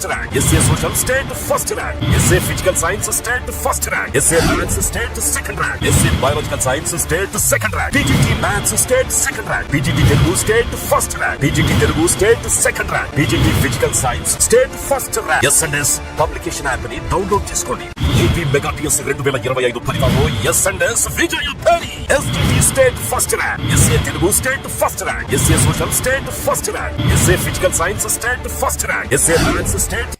First rank. SA social state first rank. SA physical science state first rank. SA maths state second rank. SA biological science state second rank. PGT maths state second rank. PGT Telugu state first rank. PGT Telugu state second rank. PGT physical science state first rank. SNS publication యాప్ని download చేసుకోండి. AP mega TS రెండు వేల ఇరవై ఐదు ఫలితాల్లో SNS విజయ పేరి SDT state first rank SA Telugu state first rank SA social state first rank SA physical science state first rank SA maths state.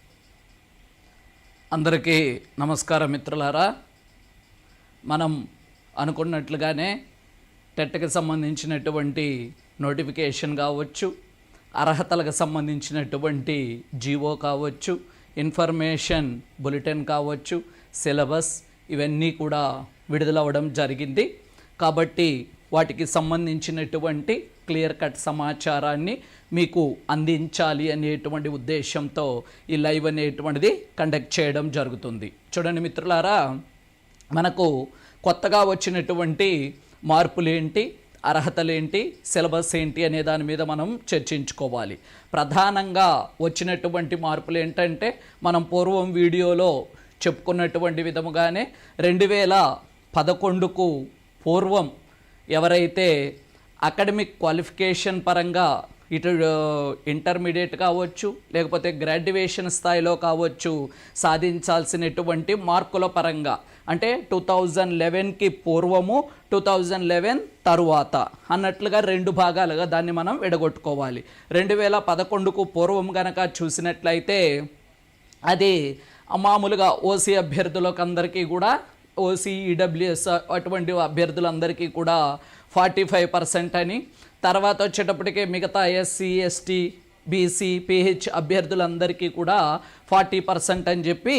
అందరికీ నమస్కారం మిత్రులారా. మనం అనుకున్నట్లుగానే టెట్కి సంబంధించినటువంటి నోటిఫికేషన్ కావచ్చు అర్హతలకు సంబంధించినటువంటి జీవో కావచ్చు ఇన్ఫర్మేషన్ బులెటిన్ కావచ్చు సిలబస్ ఇవన్నీ కూడా విడుదలవ్వడం జరిగింది. కాబట్టి వాటికి సంబంధించినటువంటి క్లియర్ కట్ సమాచారాన్ని మీకు అందించాలి అనేటువంటి ఉద్దేశంతో ఈ లైవ్ అనేటువంటిది కండక్ట్ చేయడం జరుగుతుంది. చూడండి మిత్రులారా మనకు కొత్తగా వచ్చినటువంటి మార్పులేంటి అర్హతలేంటి సిలబస్ ఏంటి అనే దాని మీద మనం చర్చించుకోవాలి. ప్రధానంగా వచ్చినటువంటి మార్పులు ఏంటంటే మనం పూర్వం వీడియోలో చెప్పుకున్నటువంటి విధముగానే రెండు వేల పదకొండుకు పూర్వం ఎవరైతే అకాడమిక్ క్వాలిఫికేషన్ పరంగా ఇటు ఇంటర్మీడియట్ కావచ్చు లేకపోతే గ్రాడ్యుయేషన్ స్థాయిలో కావచ్చు సాధించాల్సినటువంటి మార్కుల పరంగా అంటే టూ థౌజండ్ లెవెన్కి పూర్వము టూ థౌజండ్ లెవెన్ తరువాత అన్నట్లుగా రెండు భాగాలుగా దాన్ని మనం విడగొట్టుకోవాలి. రెండు వేల పదకొండుకు పూర్వం కనుక చూసినట్లయితే అది మామూలుగా ఓసీ అభ్యర్థులకు అందరికీ కూడా ఓసీ ఈడబ్ల్యూఎస్ అటువంటి అభ్యర్థులందరికీ కూడా ఫార్టీ ఫైవ్ పర్సెంట్ అని. తర్వాత వచ్చేటప్పటికే మిగతా ఎస్సీ ఎస్టీ బీసీ పిహెచ్ అభ్యర్థులందరికీ కూడా ఫార్టీ పర్సెంట్ అని చెప్పి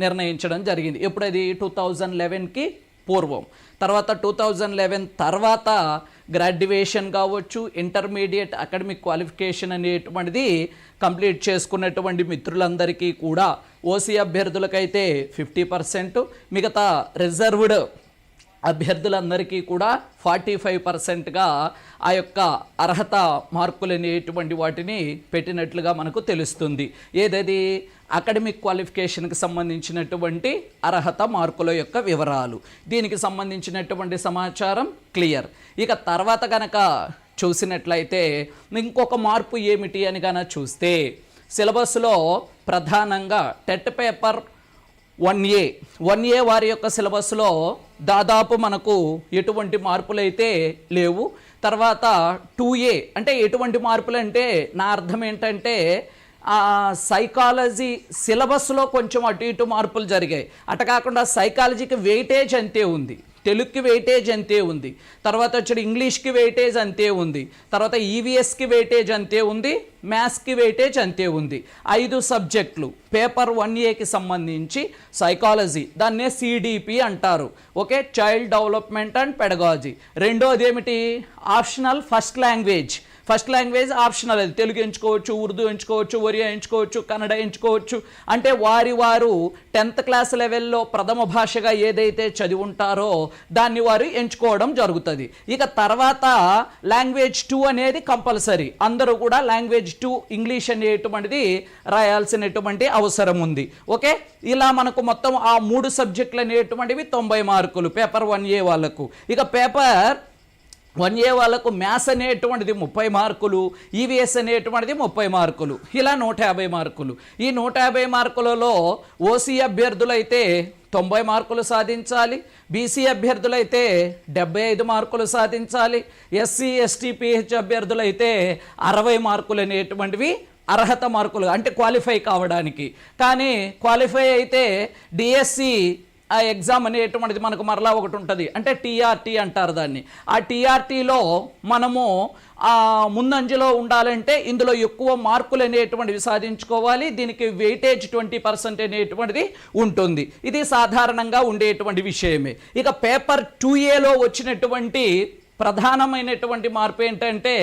నిర్ణయించడం జరిగింది. ఎప్పుడది? టూ థౌజండ్ లెవెన్కి పూర్వం. తర్వాత టూ థౌజండ్ లెవెన్ తర్వాత గ్రాడ్యుయేషన్ కావచ్చు ఇంటర్మీడియట్ అకాడమిక్ క్వాలిఫికేషన్ అనేటువంటిది కంప్లీట్ చేసుకున్నటువంటి మిత్రులందరికీ కూడా ఓసీ అభ్యర్థులకైతే ఫిఫ్టీ పర్సెంట్ మిగతా రిజర్వ్డ్ అభ్యర్థులందరికీ కూడా ఫార్టీ ఫైవ్ పర్సెంట్గా ఆ యొక్క అర్హత మార్కులు అనేటువంటి వాటిని పెట్టినట్లుగా మనకు తెలుస్తుంది. ఏదది? అకాడమిక్ క్వాలిఫికేషన్కి సంబంధించినటువంటి అర్హత మార్కుల యొక్క వివరాలు. దీనికి సంబంధించినటువంటి సమాచారం క్లియర్. ఇక తర్వాత కనుక చూసినట్లయితే ఇంకొక మార్పు ఏమిటి అని కనుక చూస్తే సిలబస్లో ప్రధానంగా TET paper one A one A వారి యొక్క సిలబస్లో దాదాపు మనకు ఎటువంటి మార్పులు అయితే లేవు. తర్వాత టూ ఏ అంటే ఎటువంటి మార్పులు అంటే నా అర్థం ఏంటంటే సైకాలజీ సిలబస్లో కొంచెం అటు ఇటు మార్పులు జరిగాయి. అట కాకుండా సైకాలజీకి వెయిటేజ్ అంతే ఉంది. తెలుగుకి వెయిటేజ్ అంతే ఉంది. తర్వాత వచ్చి ఇంగ్లీష్కి వెయిటేజ్ అంతే ఉంది. తర్వాత ఈవీఎస్కి వెయిటేజ్ అంతే ఉంది. మ్యాథ్స్కి వెయిటేజ్ అంతే ఉంది. ఐదు సబ్జెక్టులు పేపర్ వన్ ఏకి సంబంధించి సైకాలజీ దాన్నే సిడిపి అంటారు. Okay? Child development and pedagogy రెండోది ఏమిటి? Optional first language first language optional అది తెలుగు ఎంచుకోవచ్చు ఉర్దూ ఎంచుకోవచ్చు ఒరియా ఎంచుకోవచ్చు కన్నడ ఎంచుకోవచ్చు. అంటే వారి వారు టెన్త్ క్లాస్ లెవెల్లో ప్రథమ భాషగా ఏదైతే చదివి ఉంటారో దాన్ని వారు ఎంచుకోవడం జరుగుతుంది. ఇక తర్వాత లాంగ్వేజ్ టూ అనేది కంపల్సరీ అందరూ కూడా లాంగ్వేజ్ టూ ఇంగ్లీష్ అనేటువంటిది రాయాల్సినటువంటి అవసరం ఉంది. ఓకే? ఇలా మనకు మొత్తం ఆ మూడు సబ్జెక్టులు అనేటువంటివి తొంభై మార్కులు పేపర్ వన్ ఏ వాళ్ళకు. ఇక పేపర్ వన్ ఏ వాళ్ళకు మ్యాథ్స్ అనేటువంటిది ముప్పై మార్కులు ఈవీఎస్ అనేటువంటిది ముప్పై మార్కులు ఇలా నూట యాభై మార్కులు. ఈ నూట యాభై మార్కులలో ఓసీ అభ్యర్థులైతే తొంభై మార్కులు సాధించాలి బీసీ అభ్యర్థులైతే డెబ్బై ఐదు మార్కులు సాధించాలి ఎస్సీ ఎస్టీ పిహెచ్ అభ్యర్థులైతే అరవై మార్కులు అనేటువంటివి అర్హత మార్కులు అంటే క్వాలిఫై కావడానికి. కానీ క్వాలిఫై అయితే డిఎస్సి ఆ ఎగ్జామ్ అనేటువంటిది మనకు మరలా ఒకటి ఉంటుంది. అంటే టీఆర్టీ అంటారు దాన్ని. ఆ టీఆర్టీలో మనము ముందంజలో ఉండాలంటే ఇందులో ఎక్కువ మార్కులు అనేటువంటివి సాధించుకోవాలి. దీనికి వెయిటేజ్ ట్వంటీ పర్సెంట్ అనేటువంటిది ఉంటుంది. ఇది సాధారణంగా ఉండేటువంటి విషయమే. ఇక పేపర్ టూ ఏలో వచ్చినటువంటి ప్రధానమైనటువంటి మార్పు ఏంటంటే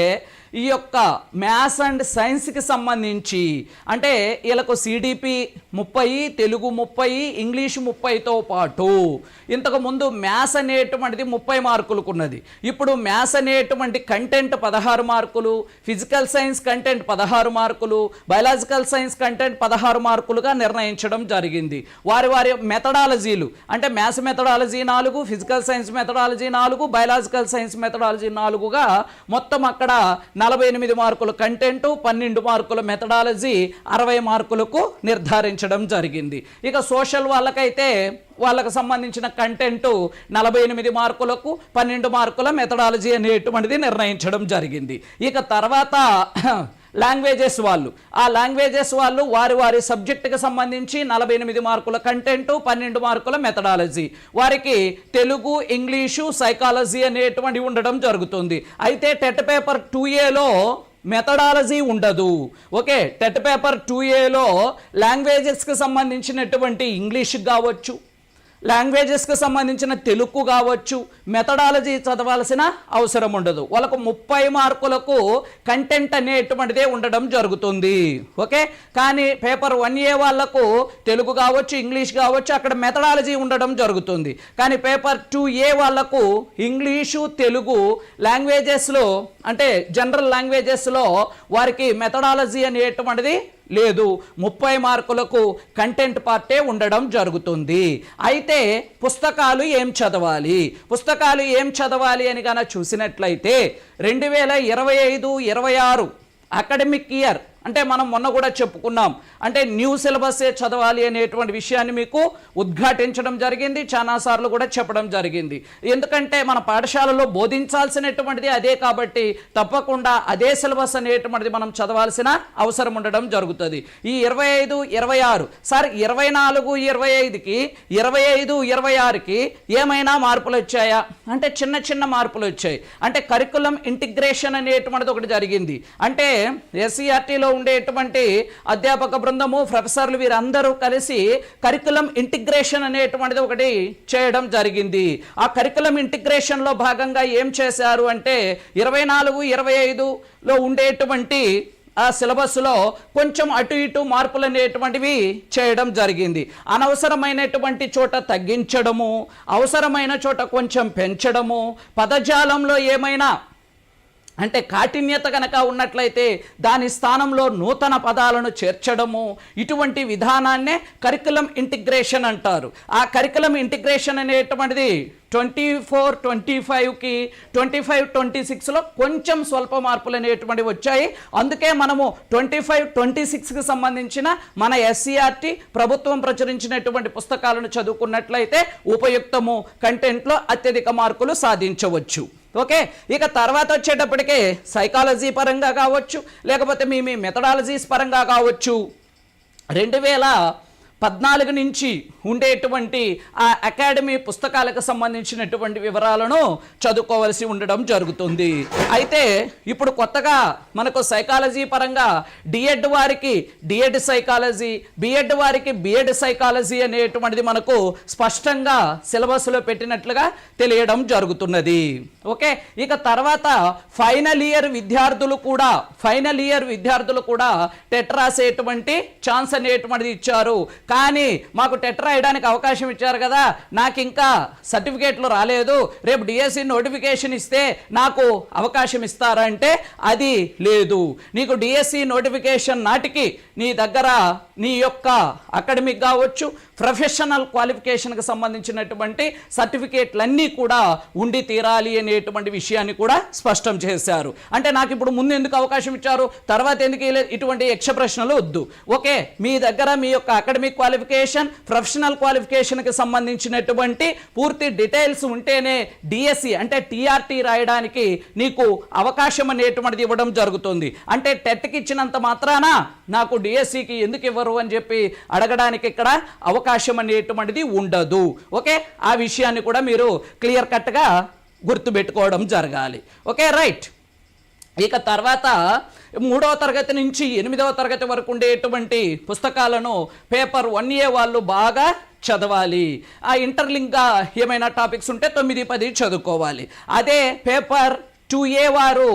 ఈ యొక్క మ్యాథ్స్ అండ్ సైన్స్కి సంబంధించి అంటే వీళ్ళకు సిడిపి ముప్పై తెలుగు ముప్పై ఇంగ్లీష్ ముప్పైతో పాటు ఇంతకుముందు మ్యాథ్స్ అనేటువంటిది ముప్పై మార్కులకు ఉన్నది ఇప్పుడు మ్యాథ్స్ అనేటువంటి కంటెంట్ పదహారు మార్కులు ఫిజికల్ సైన్స్ కంటెంట్ పదహారు మార్కులు బయలాజికల్ సైన్స్ కంటెంట్ పదహారు మార్కులుగా నిర్ణయించడం జరిగింది. వారి వారి మెథడాలజీలు అంటే మ్యాథ్స్ మెథడాలజీ నాలుగు ఫిజికల్ సైన్స్ మెథడాలజీ నాలుగు బయలాజికల్ సైన్స్ మెథడాలజీ నాలుగుగా మొత్తం అక్కడ నలభై ఎనిమిది మార్కుల కంటెంట్ పన్నెండు మార్కుల మెథడాలజీ అరవై మార్కులకు నిర్ధారించడం జరిగింది. ఇక సోషల్ వాళ్ళకైతే వాళ్ళకు సంబంధించిన కంటెంట్ నలభై ఎనిమిది మార్కులకు పన్నెండు మార్కుల మెథడాలజీ అనేటువంటిది నిర్ణయించడం జరిగింది. ఇక తర్వాత లాంగ్వేజెస్ వాళ్ళు. ఆ లాంగ్వేజెస్ వాళ్ళు వారి వారి సబ్జెక్టుకి సంబంధించి నలభై ఎనిమిది మార్కుల కంటెంట్ పన్నెండు మార్కుల మెథడాలజీ. వారికి తెలుగు ఇంగ్లీషు సైకాలజీ అనేటువంటివి ఉండడం జరుగుతుంది. అయితే టెట్ పేపర్ టూ ఏలో మెథడాలజీ ఉండదు. ఓకే టెట్ పేపర్ టూ ఏలో లాంగ్వేజెస్కి సంబంధించినటువంటి ఇంగ్లీష్ కావచ్చు లాంగ్వేజెస్కి సంబంధించిన తెలుగు కావచ్చు మెథడాలజీ చదవాల్సిన అవసరం ఉండదు. వాళ్ళకు ముప్పై మార్కులకు కంటెంట్ అనేటువంటిదే ఉండడం జరుగుతుంది. ఓకే కానీ పేపర్ వన్ ఏ వాళ్ళకు తెలుగు కావచ్చు ఇంగ్లీష్ కావచ్చు అక్కడ మెథడాలజీ ఉండడం జరుగుతుంది. కానీ పేపర్ టూ ఏ వాళ్ళకు ఇంగ్లీషు తెలుగు లాంగ్వేజెస్లో అంటే జనరల్ లాంగ్వేజెస్లో వారికి మెథడాలజీ అనేటువంటిది లేదు. ముప్పై మార్కులకు కంటెంట్ పార్టే ఉండడం జరుగుతుంది. అయితే పుస్తకాలు ఏం చదవాలి? పుస్తకాలు ఏం చదవాలి అని కనుక చూసినట్లయితే రెండు వేల ఇరవై ఐదు ఇరవై ఆరు అకాడమిక్ ఇయర్ అంటే మనం మొన్న కూడా చెప్పుకున్నాం. అంటే న్యూ సిలబస్సే చదవాలి అనేటువంటి విషయాన్ని మీకు ఉద్ఘాటించడం జరిగింది చాలాసార్లు కూడా చెప్పడం జరిగింది. ఎందుకంటే మన పాఠశాలలో బోధించాల్సినటువంటిది అదే కాబట్టి తప్పకుండా అదే సిలబస్ అనేటువంటిది మనం చదవాల్సిన అవసరం ఉండడం జరుగుతుంది. ఈ ఇరవై ఐదు ఇరవై ఆరు సార్ ఇరవై నాలుగు ఇరవై ఐదుకి ఇరవై ఐదు ఇరవై ఆరుకి ఏమైనా మార్పులు వచ్చాయా? అంటే చిన్న చిన్న మార్పులు వచ్చాయి. అంటే కరికులం ఇంటిగ్రేషన్ అనేటువంటిది ఒకటి జరిగింది. అంటే ఎస్సీఆర్టీలో ఉండేటువంటి అధ్యాపక బృందము ప్రొఫెసర్లు వీరందరూ కలిసి కరికులం ఇంటిగ్రేషన్ అనేటువంటిది ఒకటి చేయడం జరిగింది. ఆ కరికులం ఇంటిగ్రేషన్లో భాగంగా ఏం చేశారు అంటే ఇరవై నాలుగు ఇరవై ఐదులో ఉండేటువంటి ఆ సిలబస్లో కొంచెం అటు ఇటు మార్పులు అనేటువంటివి చేయడం జరిగింది. అనవసరమైనటువంటి చోట తగ్గించడము అవసరమైన చోట కొంచెం పెంచడము పదజాలంలో ఏమైనా అంటే కాఠిన్యత కనుక ఉన్నట్లయితే దాని స్థానంలో నూతన పదాలను చేర్చడము ఇటువంటి విధానాన్నే కరికులం ఇంటిగ్రేషన్ అంటారు. ఆ కరికులం ఇంటిగ్రేషన్ అనేటువంటిది ట్వంటీ ఫోర్ ట్వంటీ ఫైవ్కి ట్వంటీ ఫైవ్ ట్వంటీ సిక్స్లో కొంచెం స్వల్ప మార్పులు అనేటువంటివి వచ్చాయి. అందుకే మనము ట్వంటీ ఫైవ్ ట్వంటీ సిక్స్కి సంబంధించిన మన ఎస్సీఆర్టీ ప్రభుత్వం ప్రచురించినటువంటి పుస్తకాలను చదువుకున్నట్లయితే ఉపయుక్తము కంటెంట్లో అత్యధిక మార్కులు సాధించవచ్చు. ఓకే ఇక తర్వాత వచ్చేటప్పటికే సైకాలజీ పరంగా కావచ్చు లేకపోతే మీ మీ మెథడాలజీస్ పరంగా కావచ్చు. రెండు వేల పద్నాలుగు నుంచి ఉండేటువంటి ఆ అకాడమీ పుస్తకాలకు సంబంధించినటువంటి వివరాలను చదువుకోవలసి ఉండడం జరుగుతుంది. అయితే ఇప్పుడు కొత్తగా మనకు సైకాలజీ పరంగా డిఎడ్ వారికి డిఎడ్ సైకాలజీ బిఎడ్ వారికి బిఎడ్ సైకాలజీ అనేటువంటిది మనకు స్పష్టంగా సిలబస్లో పెట్టినట్లుగా తెలియడం జరుగుతున్నది. ఓకే? ఇక తర్వాత ఫైనల్ ఇయర్ విద్యార్థులు కూడా ఫైనల్ ఇయర్ విద్యార్థులు కూడా టెట్ రాసేటువంటి ఛాన్స్ అనేటువంటిది ఇచ్చారు. కానీ మాకు టెట్ రాయడానికి అవకాశం ఇచ్చారు కదా. నాకు ఇంకా సర్టిఫికేట్లు రాలేదు. రేపు డిఎస్సి నోటిఫికేషన్ ఇస్తే నాకు అవకాశం ఇస్తారంటే అది లేదు. నీకు డిఎస్సి నోటిఫికేషన్ నాటికి నీ దగ్గర నీ యొక్క అకాడమిక్ కావచ్చు ప్రొఫెషనల్ క్వాలిఫికేషన్కి సంబంధించినటువంటి సర్టిఫికేట్లన్నీ కూడా ఉండి తీరాలి అనేటువంటి విషయాన్ని కూడా స్పష్టం చేశారు. అంటే నాకు ఇప్పుడు ముందు ఎందుకు అవకాశం ఇచ్చారు? తర్వాత ఎందుకు ఇటువంటి యక్ష ప్రశ్నలు వద్దు. ఓకే మీ దగ్గర మీ యొక్క అకాడమిక్ క్వాలిఫికేషన్ ప్రొఫెషనల్ క్వాలిఫికేషన్కి సంబంధించినటువంటి పూర్తి డీటెయిల్స్ ఉంటేనే డిఎస్సి అంటే టీఆర్టీ రాయడానికి నీకు అవకాశం అనేటువంటిది ఇవ్వడం జరుగుతుంది. అంటే టెట్కి ఇచ్చినంత మాత్రాన నాకు డిఎస్సికి ఎందుకు ఇవ్వరు అని చెప్పి అడగడానికి ఇక్కడ అవకాశం అనేటువంటిది ఉండదు. ఓకే? ఆ విషయాన్ని కూడా మీరు క్లియర్ కట్గా గుర్తుపెట్టుకోవడం జరగాలి. ఓకే? రైట్. ఇక తర్వాత మూడవ తరగతి నుంచి ఎనిమిదవ తరగతి వరకు ఉండేటువంటి పుస్తకాలను పేపర్ వన్ ఏ వాళ్ళు బాగా చదవాలి. ఆ ఇంటర్లింక్గా ఏమైనా టాపిక్స్ ఉంటే తొమ్మిది పది చదువుకోవాలి. అదే పేపర్ టూ ఏ వారు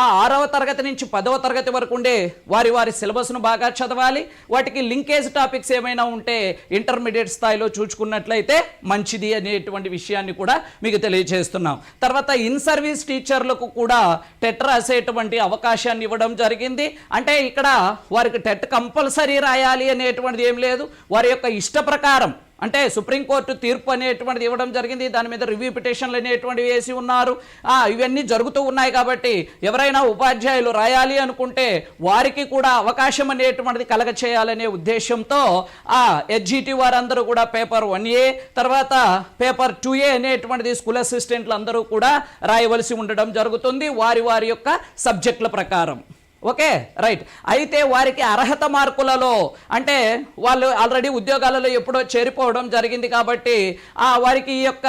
ఆ ఆరవ తరగతి నుంచి పదవ తరగతి వరకు ఉండే వారి వారి సిలబస్ను బాగా చదవాలి. వాటికి లింకేజ్ టాపిక్స్ ఏమైనా ఉంటే ఇంటర్మీడియట్ స్థాయిలో చూచుకున్నట్లయితే మంచిది అనేటువంటి విషయాన్ని కూడా మీకు తెలియజేస్తున్నాం. తర్వాత ఇన్ సర్వీస్ టీచర్లకు కూడా టెట్ రాసేటువంటి అవకాశాన్ని ఇవ్వడం జరిగింది. అంటే ఇక్కడ వారికి టెట్ కంపల్సరీ రాయాలి అనేటువంటిది ఏం లేదు. వారి యొక్క ఇష్ట ప్రకారం అంటే సుప్రీంకోర్టు తీర్పు అనేటువంటిది ఇవ్వడం జరిగింది. దాని మీద రివ్యూ పిటిషన్లు అనేటువంటివి వేసి ఉన్నారు. ఇవన్నీ జరుగుతూ ఉన్నాయి కాబట్టి ఎవరైనా ఉపాధ్యాయులు రాయాలి అనుకుంటే వారికి కూడా అవకాశం అనేటువంటిది కలగ చేయాలనే ఉద్దేశంతో ఆ ఎడ్జిటి వారందరూ కూడా పేపర్ వన్ ఏ తర్వాత పేపర్ టూ ఏ అనేటువంటిది స్కూల్ అసిస్టెంట్లు అందరూ కూడా రాయవలసి ఉండడం జరుగుతుంది. వారి వారి యొక్క సబ్జెక్టుల ప్రకారం. Okay right. అయితే వారికి అర్హత మార్కులలో అంటే వాళ్ళు ఆల్రెడీ ఉద్యోగాలలో ఎప్పుడో చేరిపోవడం జరిగింది కాబట్టి ఆ వారికి ఈ యొక్క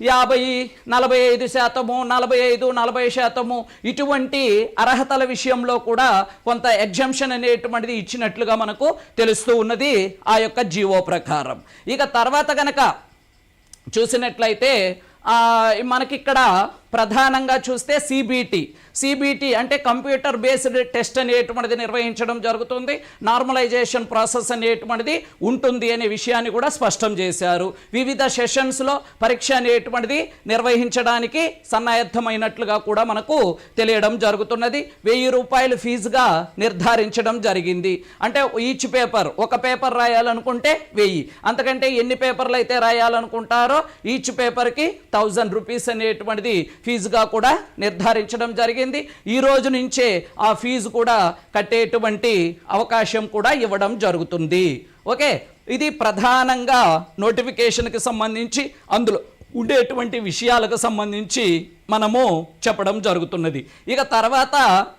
యాభై నలభై ఐదు శాతము నలభై ఐదు నలభై శాతము ఇటువంటి అర్హతల విషయంలో కూడా కొంత ఎగ్జంప్షన్ అనేటువంటిది ఇచ్చినట్లుగా మనకు తెలుస్తూ ఉన్నది ఆ యొక్క జీవో ప్రకారం. ఇక తర్వాత కనుక చూసినట్లయితే మనకిక్కడ ప్రధానంగా చూస్తే సిబిటి సిబిటి అంటే కంప్యూటర్ బేస్డ్ టెస్ట్ అనేటువంటిది నిర్వహించడం జరుగుతుంది. నార్మలైజేషన్ ప్రాసెస్ అనేటువంటిది ఉంటుంది అనే విషయాన్ని కూడా స్పష్టం చేశారు. వివిధ సెషన్స్లో పరీక్ష అనేటువంటిది నిర్వహించడానికి సన్నాయత్తమైనట్లుగా కూడా మనకు తెలియడం జరుగుతున్నది. వెయ్యి రూపాయలు ఫీజుగా నిర్ధారించడం జరిగింది. అంటే ఈచ్ పేపర్ ఒక పేపర్ రాయాలనుకుంటే వెయ్యి. అంతకంటే ఎన్ని పేపర్లు అయితే రాయాలనుకుంటారో ఈచ్ పేపర్కి థౌజండ్ రూపీస్ అనేటువంటిది ఫీజుగా కూడా నిర్ధారించడం జరిగింది. ఈ రోజు నుంచే ఆ ఫీజు కూడా కట్టేటువంటి అవకాశం కూడా ఇవ్వడం జరుగుతుంది. ఓకే? ఇది ప్రధానంగా నోటిఫికేషన్కి సంబంధించి అందులో ఉండేటువంటి విషయాలకు సంబంధించి మనము చెప్పడం జరుగుతున్నది. ఇక తర్వాత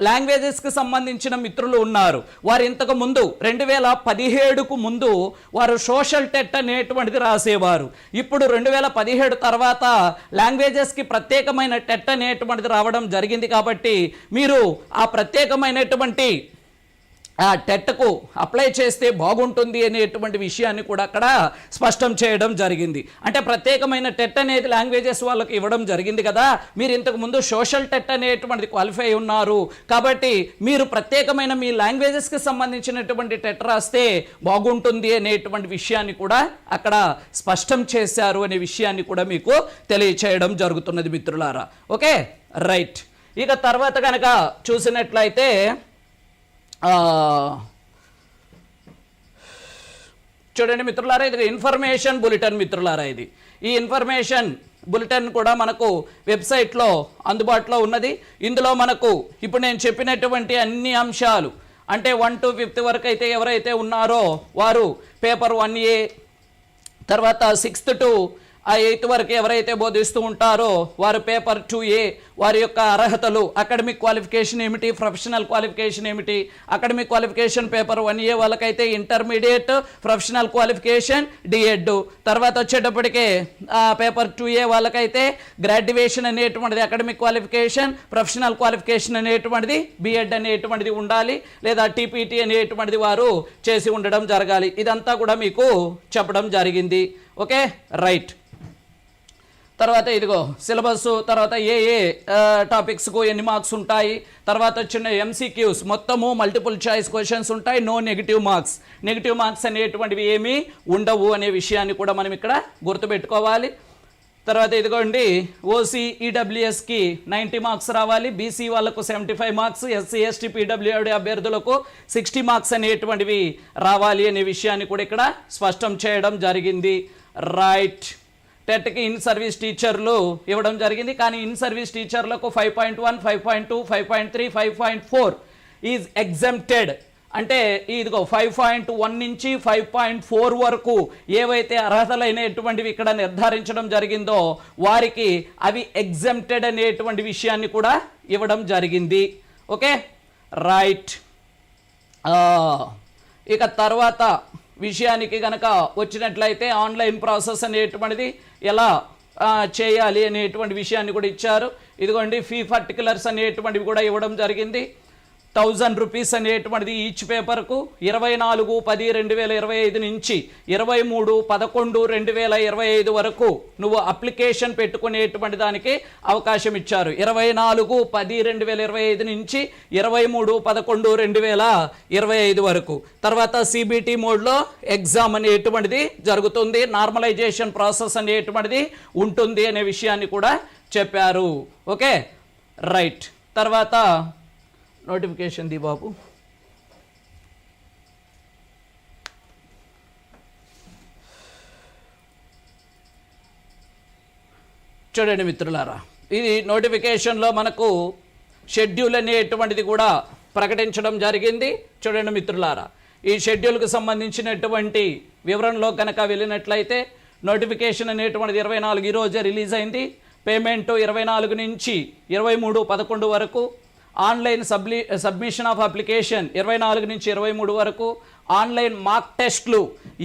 లాంగ్వేజెస్కి సంబంధించిన మిత్రులు ఉన్నారు. వారు ఇంతకు ముందు రెండు వేల పదిహేడుకు ముందు వారు సోషల్ టెట్ అనేటువంటిది రాసేవారు. ఇప్పుడు రెండు వేల పదిహేడు తర్వాత లాంగ్వేజెస్కి ప్రత్యేకమైన టెట్ అనేటువంటిది రావడం జరిగింది కాబట్టి మీరు ఆ ప్రత్యేకమైనటువంటి ఆ టెట్కు అప్లై చేస్తే బాగుంటుంది అనేటువంటి విషయాన్ని కూడా అక్కడ స్పష్టం చేయడం జరిగింది. అంటే ప్రత్యేకమైన టెట్ అనేది లాంగ్వేజెస్ వాళ్ళకి ఇవ్వడం జరిగింది కదా. మీరు ఇంతకు ముందు సోషల్ టెట్ అనేటువంటిది క్వాలిఫై ఉన్నారు. కాబట్టి మీరు ప్రత్యేకమైన మీ లాంగ్వేజెస్కి సంబంధించినటువంటి టెట్ రాస్తే బాగుంటుంది అనేటువంటి విషయాన్ని కూడా అక్కడ స్పష్టం చేశారు అనే విషయాన్ని కూడా మీకు తెలియచేయడం జరుగుతున్నది మిత్రులారా. ఓకే? రైట్. ఇక తర్వాత కనుక చూసినట్లయితే చూడండి మిత్రులారా ఇది ఇన్ఫర్మేషన్ బులెటిన్ మిత్రులారా ఇది. ఈ ఇన్ఫర్మేషన్ బులెటిన్ కూడా మనకు వెబ్సైట్లో అందుబాటులో ఉన్నది. ఇందులో మనకు ఇప్పుడు నేను చెప్పినటువంటి అన్ని అంశాలు అంటే వన్ టు ఫిఫ్త్ వరకు అయితే ఎవరైతే ఉన్నారో వారు పేపర్ వన్ ఏ తర్వాత సిక్స్త్ టు ఆ ఎయిత్ వరకు ఎవరైతే బోధిస్తూ ఉంటారో వారు పేపర్ టూ ఏ వారి యొక్క అర్హతలు అకాడమిక్ క్వాలిఫికేషన్ ఏమిటి ప్రొఫెషనల్ క్వాలిఫికేషన్ ఏమిటి academic qualification paper one A వాళ్ళకైతే ఇంటర్మీడియట్ ప్రొఫెషనల్ క్వాలిఫికేషన్ డిఎడ్ తర్వాత వచ్చేటప్పటికే పేపర్ టూ ఏ వాళ్ళకైతే గ్రాడ్యుయేషన్ అనేటువంటిది అకాడమిక్ క్వాలిఫికేషన్ ప్రొఫెషనల్ క్వాలిఫికేషన్ అనేటువంటిది బిఎడ్ అనేటువంటిది ఉండాలి లేదా టీపీటీ అనేటువంటిది వారు చేసి ఉండడం జరగాలి. ఇదంతా కూడా మీకు చెప్పడం జరిగింది. ఓకే? రైట్. తర్వాత ఇదిగో సిలబస్ తర్వాత ఏ ఏ టాపిక్స్కు ఎన్ని మార్క్స్ ఉంటాయి తర్వాత వచ్చిన ఎంసీక్యూస్ మొత్తము మల్టిపుల్ చాయిస్ క్వశ్చన్స్ ఉంటాయి no negative marks. Negative marks అనేటువంటివి ఏమీ ఉండవు అనే విషయాన్ని కూడా మనం ఇక్కడ గుర్తుపెట్టుకోవాలి. తర్వాత ఇదిగోండి ఓసీ ఈడబ్ల్యూఎస్కి నైంటీ మార్క్స్ రావాలి బీసీ వాళ్ళకు seventy five marks SC ST PWD అభ్యర్థులకు సిక్స్టీ మార్క్స్ అనేటువంటివి రావాలి అనే విషయాన్ని కూడా ఇక్కడ స్పష్టం చేయడం జరిగింది. రైట్. టెట్కి ఇన్ సర్వీస్ టీచర్లు ఇవ్వడం జరిగింది. కానీ ఇన్ సర్వీస్ టీచర్లకు five point one five point two five point three five point four is exempted అంటే ఇదిగో ఫైవ్ పాయింట్ వన్ నుంచి ఫైవ్ పాయింట్ ఫోర్ వరకు ఏవైతే అర్హతలైనటువంటివి ఇక్కడ నిర్ధారించడం జరిగిందో వారికి అవి ఎగ్జామ్టెడ్ అనేటువంటి విషయాన్ని కూడా ఇవ్వడం జరిగింది. ఓకే? రైట్. ఇక తర్వాత విషయానికి కనుక వచ్చినట్లయితే ఆన్లైన్ ప్రాసెస్ అనేటువంటిది ఎలా చేయాలి అనేటువంటి విషయాన్ని కూడా ఇచ్చారు. ఇదిగోండి ఫీ పర్టికులర్స్ అనేటువంటివి కూడా ఇవ్వడం జరిగింది. థౌజండ్ రూపీస్ అనేటువంటిది ఈచ్ పేపర్కు ఇరవై నాలుగు పది రెండు వేల ఇరవై ఐదు నుంచి ఇరవై మూడు పదకొండు రెండు వేల ఇరవై ఐదు వరకు నువ్వు అప్లికేషన్ పెట్టుకునేటువంటి దానికి అవకాశం ఇచ్చారు. ఇరవై నాలుగు పది రెండు వేల ఇరవై ఐదు నుంచి ఇరవై మూడు పదకొండు రెండు వేల ఇరవై ఐదు వరకు. తర్వాత సిబిటి మోడ్లో ఎగ్జామ్ అనేటువంటిది జరుగుతుంది. నార్మలైజేషన్ ప్రాసెస్ అనేటువంటిది ఉంటుంది అనే విషయాన్ని కూడా చెప్పారు. ఓకే? రైట్. తర్వాత నోటిఫికేషన్ ది బాబు. చూడండి మిత్రులారా ఇది నోటిఫికేషన్లో మనకు షెడ్యూల్ అనేటువంటిది కూడా ప్రకటించడం జరిగింది. చూడండి మిత్రులారా ఈ షెడ్యూల్కి సంబంధించినటువంటి వివరణలో కనుక వెళ్ళినట్లయితే నోటిఫికేషన్ అనేటువంటిది ఇరవై నాలుగు ఈరోజే రిలీజ్ అయింది. పేమెంట్ ఇరవై నాలుగు నుంచి ఇరవై మూడు పదకొండు వరకు ఆన్లైన్ సబ్లి సబ్మిషన్ ఆఫ్ అప్లికేషన్ ఇరవై నాలుగు నుంచి ఇరవై మూడు వరకు ఆన్లైన్ మాక్ టెస్ట్లు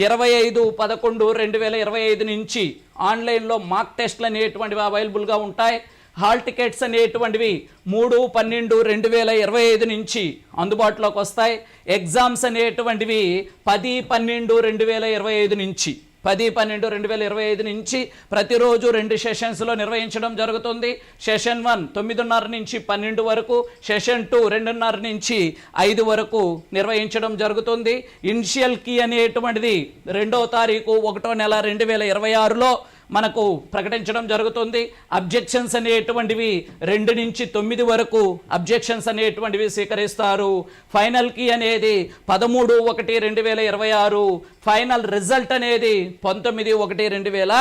ఇరవై ఐదు పదకొండు రెండు వేల ఇరవై ఐదు నుంచి ఆన్లైన్లో మాక్ టెస్ట్లు అనేటువంటివి అవైలబుల్గా ఉంటాయి. హాల్ టికెట్స్ అనేటువంటివి మూడు పన్నెండు రెండు వేల ఇరవై ఐదు నుంచి అందుబాటులోకి వస్తాయి. ఎగ్జామ్స్ అనేటువంటివి పది పన్నెండు రెండు వేల ఇరవై ఐదు నుంచి. పది పన్నెండు రెండు వేల ఇరవై ఐదు నుంచి ప్రతిరోజు రెండు సెషన్స్లో నిర్వహించడం జరుగుతుంది. సెషన్ వన్ తొమ్మిదిన్నర నుంచి పన్నెండు వరకు. సెషన్ టూ రెండున్నర నుంచి ఐదు వరకు నిర్వహించడం జరుగుతుంది. ఇనిషియల్ కీ అనేటువంటిది రెండో తారీఖు ఒకటో నెల రెండు వేల ఇరవై ఆరులో మనకు ప్రకటించడం జరుగుతుంది. అబ్జెక్షన్స్ అనేటువంటివి రెండు నుంచి తొమ్మిది వరకు అబ్జెక్షన్స్ అనేటువంటివి స్వీకరిస్తారు. ఫైనల్ కీ అనేది పదమూడు ఒకటి రెండు వేల ఇరవై ఆరు. ఫైనల్ రిజల్ట్ అనేది పంతొమ్మిది ఒకటి రెండు వేల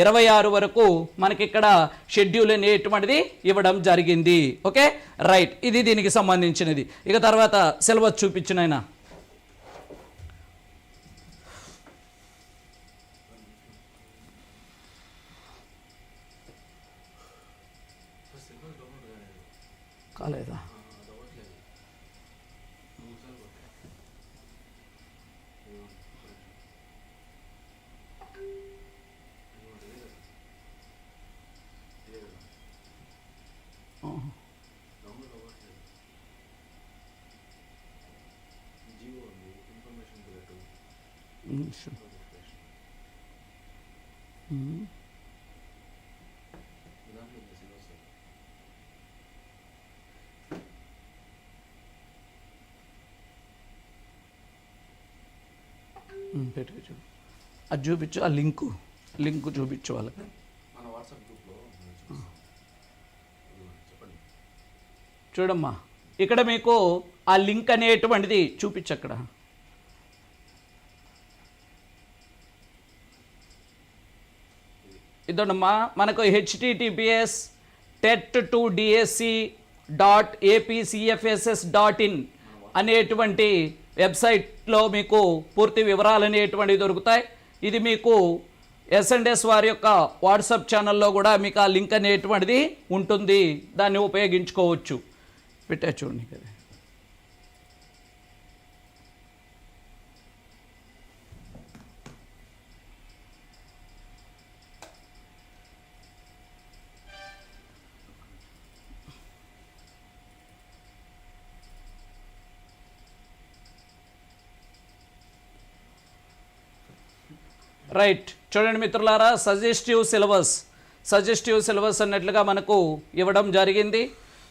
ఇరవై ఆరు వరకు మనకి ఇక్కడ షెడ్యూల్ అనేటువంటిది ఇవ్వడం జరిగింది. ఓకే రైట్ ఇది దీనికి సంబంధించినది. ఇక తర్వాత సిలబస్ 까내다. 어. 음, 음. పెట్టు చూడు. అది చూపించు ఆ లింకు లింకు చూపించు వాళ్ళకి. చూడమ్మా ఇక్కడ మీకు ఆ లింక్ అనేటువంటిది చూపించు అక్కడ. ఇదమ్మా మనకు HTTPS TET two DSC dot APCFSS dot in అనేటువంటి లో మీకు పూర్తి వివరాలు అనేటువంటివి దొరుకుతాయి. ఇది మీకు ఎస్ఎండ్ఎస్ వారి యొక్క వాట్సాప్ ఛానల్లో కూడా మీకు ఆ లింక్ అనేటువంటిది ఉంటుంది. దాన్ని ఉపయోగించుకోవచ్చు. పెట్టా చూడండి. కదా రైట్. చూడండి మిత్రులారా సజెస్టివ్ సిలబస్. సజెస్టివ్ సిలబస్ అన్నట్లుగా మనకు ఇవ్వడం జరిగింది.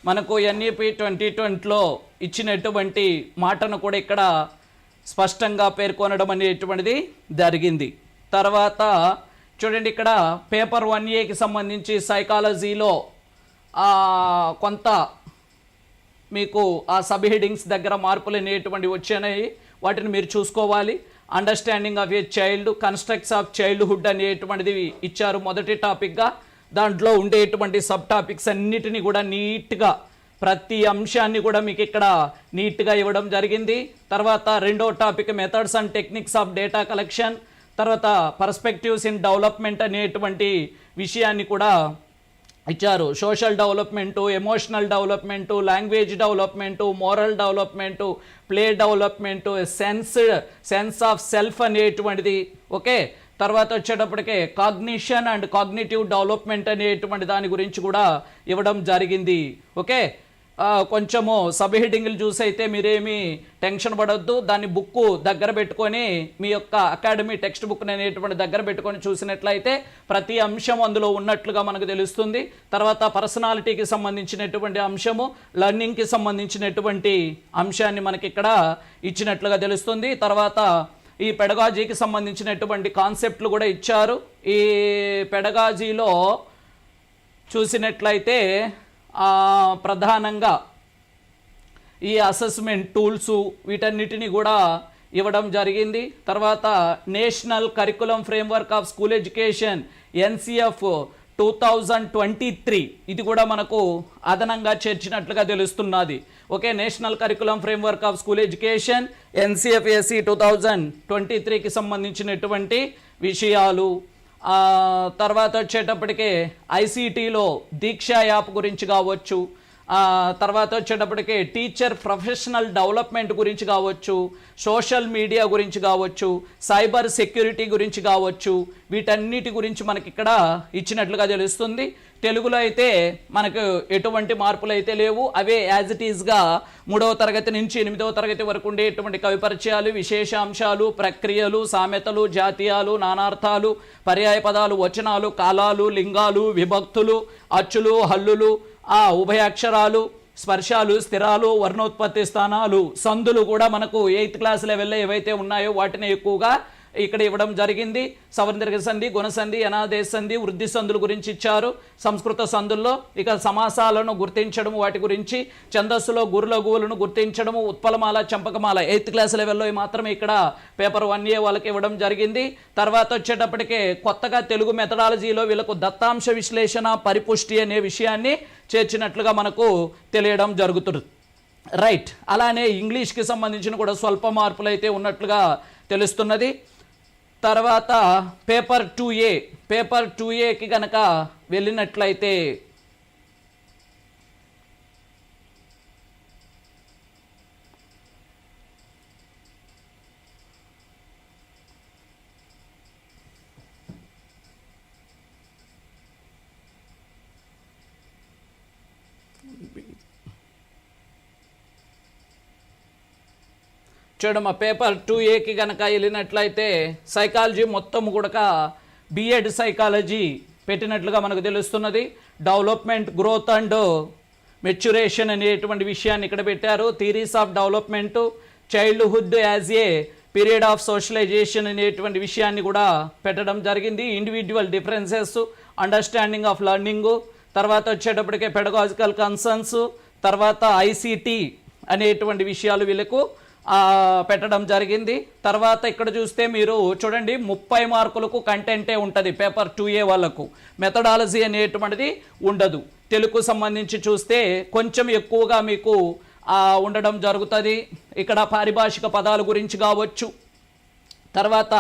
మనకు ఎన్ఈపి ట్వంటీ ట్వంటీలో ఇచ్చినటువంటి మాటను కూడా ఇక్కడ స్పష్టంగా పేర్కొనడం అనేటువంటిది జరిగింది. తర్వాత చూడండి ఇక్కడ పేపర్ వన్ ఏకి సంబంధించి సైకాలజీలో కొంత మీకు ఆ సబ్ హెడింగ్స్ దగ్గర మార్పులు అనేటువంటివి వచ్చాయి. వాటిని మీరు చూసుకోవాలి. Understanding of a child constructs of childhood అనేటువంటిది ఇచ్చారు మొదటి టాపిక్గా దాంట్లో ఉండేటువంటి సబ్ టాపిక్స్ అన్నిటినీ కూడా నీట్గా ప్రతి అంశాన్ని కూడా మీకు ఇక్కడ నీట్గా ఇవ్వడం జరిగింది. తర్వాత రెండో topic methods and techniques of data collection తర్వాత పర్స్పెక్టివ్స్ ఇన్ డెవలప్మెంట్ అనేటువంటి విషయాన్ని కూడా ఇచ్చారు. Social development emotional development language development moral development play development sense sense of self అనేటువంటిది. ఓకే? తర్వాత వచ్చేటప్పటికే కాగ్నిషన్ అండ్ కాగ్నిటివ్ డెవలప్మెంట్ అనేటువంటి దాని గురించి కూడా ఇవ్వడం జరిగింది. ఓకే? కొంచెము సబ్ హెడ్డింగ్లు చూసి అయితే మీరేమి టెన్షన్ పడవద్దు దాన్ని బుక్ దగ్గర పెట్టుకొని మీ యొక్క అకాడమీ టెక్స్ట్ బుక్ అనేటువంటి దగ్గర పెట్టుకొని చూసినట్లయితే ప్రతి అంశం అందులో ఉన్నట్లుగా మనకు తెలుస్తుంది. తర్వాత పర్సనాలిటీకి సంబంధించినటువంటి అంశము లర్నింగ్కి సంబంధించినటువంటి అంశాన్ని మనకి ఇక్కడ ఇచ్చినట్లుగా తెలుస్తుంది. తర్వాత ఈ పెడగాజీకి సంబంధించినటువంటి కాన్సెప్ట్లు కూడా ఇచ్చారు. ఈ పెడగాజీలో చూసినట్లయితే ప్రధానంగా ఈ అసెస్మెంట్ టూల్స్ వీటన్నిటిని కూడా ఇవ్వడం జరిగింది. తర్వాత national curriculum framework of school education NCF two thousand twenty three ఇది కూడా మనకు అదనంగా చేర్చినట్లుగా తెలుస్తున్నది. Okay national curriculum framework of school education NCFSC two thousand twenty త్రీకి సంబంధించినటువంటి విషయాలు తర్వాత వచ్చేటప్పటికే ఐసీటీలో దీక్ష యాప్ గురించి కావచ్చు తర్వాత వచ్చేటప్పటికి టీచర్ ప్రొఫెషనల్ డెవలప్మెంట్ గురించి కావచ్చు సోషల్ మీడియా గురించి కావచ్చు సైబర్ సెక్యూరిటీ గురించి కావచ్చు వీటన్నిటి గురించి మనకి ఇక్కడ ఇచ్చినట్లుగా తెలుస్తుంది. తెలుగులో అయితే మనకు ఎటువంటి మార్పులు అయితే లేవు. అవే యాజ్ ఇట్ ఈజ్గా మూడవ తరగతి నుంచి ఎనిమిదవ తరగతి వరకు ఉండే ఎటువంటి కవిపరిచయాలు విశేషాంశాలు ప్రక్రియలు సామెతలు జాతీయాలు నానార్థాలు పర్యాయ పదాలు వచనాలు కాలాలు లింగాలు విభక్తులు అచ్చులు హల్లులు ఆ ఉభయాక్షరాలు స్పర్శాలు స్థిరాలు వర్ణోత్పత్తి స్థానాలు సందులు కూడా మనకు ఎయిత్ క్లాస్ లెవెల్లో ఏవైతే ఉన్నాయో వాటిని ఎక్కువగా ఇక్కడ ఇవ్వడం జరిగింది. సవర్ణదీర్ఘ సంధి గుణసంధి అనాదేశ సంధి వృద్ధి సంధుల గురించి ఇచ్చారు. సంస్కృత సంధుల్లో ఇక సమాసాలను గుర్తించడం వాటి గురించి ఛందస్సులో గురులగువులను గుర్తించడం ఉత్పలమాల చంపకమాల ఎయిత్ క్లాస్ లెవెల్లో మాత్రమే ఇక్కడ పేపర్ వన్ ఏ వాళ్ళకి ఇవ్వడం జరిగింది. తర్వాత వచ్చేటప్పటికే కొత్తగా తెలుగు మెథడాలజీలో వీళ్ళకు దత్తాంశ విశ్లేషణ పరిపుష్టి అనే విషయాన్ని చేర్చినట్లుగా మనకు తెలియడం జరుగుతుంది రైట్. అలానే ఇంగ్లీష్కి సంబంధించిన కూడా స్వల్ప మార్పులు అయితే ఉన్నట్లుగా తెలుస్తున్నది. తర్వాత paper two A paper two ఏకి గనక వెళ్ళినట్లయితే చూడమ్మ పేపర్ టూ ఏకి కనుక వెళ్ళినట్లయితే సైకాలజీ మొత్తం కూడా బిఎడ్ సైకాలజీ పెట్టినట్లుగా మనకు తెలుస్తున్నది. డెవలప్మెంట్ గ్రోత్ అండ్ మెచ్యురేషన్ అనేటువంటి విషయాన్ని ఇక్కడ పెట్టారు. Theories of development childhood as a period of socialization అనేటువంటి విషయాన్ని కూడా పెట్టడం జరిగింది. Individual differences understanding of learning తర్వాత వచ్చేటప్పటికే పెడగాజికల్ కన్సర్న్స్ తర్వాత ఐసీటీ అనేటువంటి విషయాలు వీళ్ళకు పెట్టడం జరిగింది. తర్వాత ఇక్కడ చూస్తే మీరు చూడండి ముప్పై మార్కులకు కంటెంటే ఉంటుంది పేపర్ టూ ఏ వాళ్ళకు. మెథడాలజీ అనేటువంటిది ఉండదు. తెలుగు సంబంధించి చూస్తే కొంచెం ఎక్కువగా మీకు ఉండడం జరుగుతుంది. ఇక్కడ పారిభాషిక పదాల గురించి కావచ్చు. తర్వాత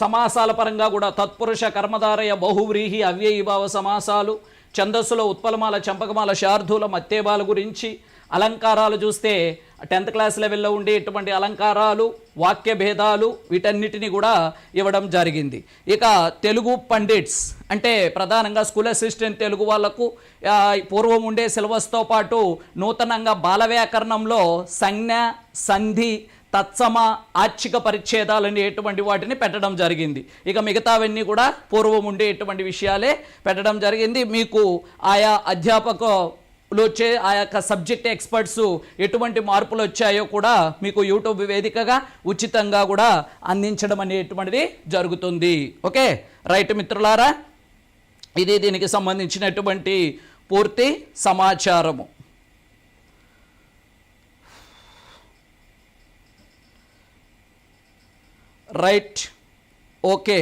సమాసాల పరంగా కూడా తత్పురుష కర్మధారయ బహువ్రీహి అవ్యయీభావ సమాసాలు ఛందస్సులో ఉత్పలమాల చంపకమాల శార్థుల మత్తేబాల గురించి అలంకారాలు చూస్తే టెన్త్ క్లాస్ లెవెల్లో ఉండే ఇటువంటి అలంకారాలు వాక్య భేదాలు వీటన్నిటిని కూడా ఇవ్వడం జరిగింది. ఇక తెలుగు పండిట్స్ అంటే ప్రధానంగా స్కూల్ అసిస్టెంట్ తెలుగు వాళ్ళకు పూర్వం ఉండే సిలబస్తో పాటు నూతనంగా బాల వ్యాకరణంలో సంజ్ఞ సంధి తత్సమ ఆర్చిక పరిచ్ఛేదాలు అనేటువంటి వాటిని పెట్టడం జరిగింది. ఇక మిగతావన్నీ కూడా పూర్వం ఉండేటువంటి విషయాలే పెట్టడం జరిగింది. మీకు ఆయా అధ్యాపక లో వచ్చే ఆ యొక్క సబ్జెక్ట్ ఎక్స్పర్ట్స్ ఎటువంటి మార్పులు వచ్చాయో కూడా మీకు యూట్యూబ్ వేదికగా ఉచితంగా కూడా అందించడం అనేటువంటిది జరుగుతుంది. ఓకే? రైట్ మిత్రులారా ఇది దీనికి సంబంధించినటువంటి పూర్తి సమాచారము. Right okay.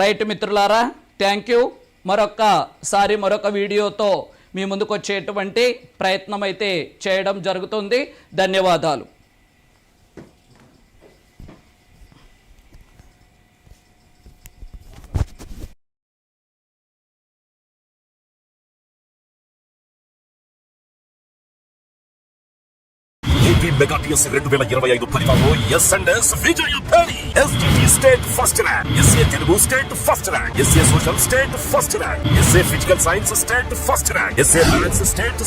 రైట్ మిత్రులారా థ్యాంక్ యూ మరొక్కసారి మరొక వీడియోతో మీ ముందుకు వచ్చేటువంటి ప్రయత్నం అయితే చేయడం జరుగుతుంది. ధన్యవాదాలు ఏపీ మెగా టీఎస్ రెండు వేల ఇరవై ఐదు ఫలితాల్లో S and S Vijaya Bheri SDT state first rank. SA Telugu state first rank. SA social state first rank. SA physical science state first rank. SA maths state